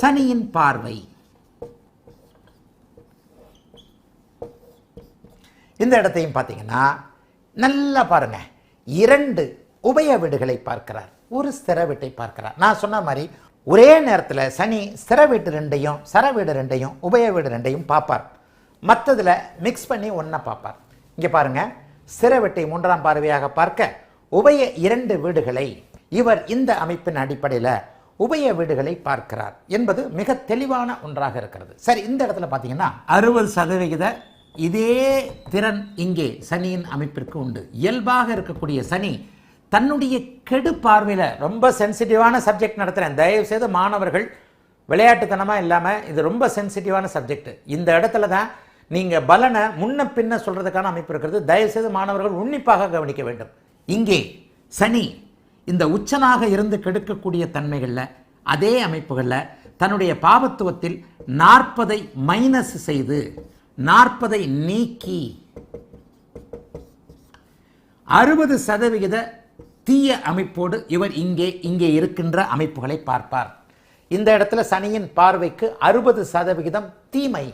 சனியின் பார்வை. இந்த இடத்தையும் பார்த்தீங்கன்னா நல்லா பாருங்க. இரண்டு உபய வீடுகளை பார்க்கிறார். ஒரு ஸ்திர வீட்டை பார்க்கிறார். நான் சொன்ன மாதிரி ஒரே நேரத்தில் சனி ஸ்திர வீடு ரெண்டையும் சர வீடு ரெண்டையும் உபய வீடு ரெண்டையும் பார்ப்பார். மற்றதில் மிக்ஸ் பண்ணி ஒன்றா பார்ப்பார். இங்கே பாருங்க. ஸ்திர வீட்டை மூன்றாம் பார்வையாக பார்க்க உபய இரண்டு வீடுகளை இவர் இந்த அமைப்பின் அடிப்படையில் உபய வீடுகளை பார்க்கிறார் என்பது மிக தெளிவான ஒன்றாக இருக்கிறது. சரி இந்த இடத்துல பார்த்தீங்கன்னா அறுபது சதவிகித இதே திறன் இங்கே சனியின் அமைப்பிற்கு உண்டு. இயல்பாக இருக்கக்கூடிய சனி தன்னுடைய கெடு பார்வையில் ரொம்ப சென்சிட்டிவான சப்ஜெக்ட் நடத்துகிறேன் தயவு செய்து மாணவர்கள் விளையாட்டுத்தனமாக இல்லாமல் இது ரொம்ப சென்சிட்டிவான சப்ஜெக்ட் இந்த இடத்துல தான் நீங்கள் பலனை முன்ன பின்ன சொல்கிறதுக்கான அமைப்பு இருக்கிறது. தயவு செய்து மாணவர்கள் உன்னிப்பாக கவனிக்க வேண்டும். இங்கே சனி இந்த உச்சனாக இருந்து கெடுக்கக்கூடிய தன்மைகளில் அதே அமைப்புகளில் தன்னுடைய பாவத்துவத்தில் நாற்பதை மைனஸ் செய்து நாற்பதை நீக்கி அறுபது சதவிகித தீய அமைப்போடு இவர் இங்கே இங்கே இருக்கின்ற அமைப்புகளை பார்ப்பார். இந்த இடத்துல சனியின் பார்வைக்கு அறுபது சதவிகிதம் தீமை.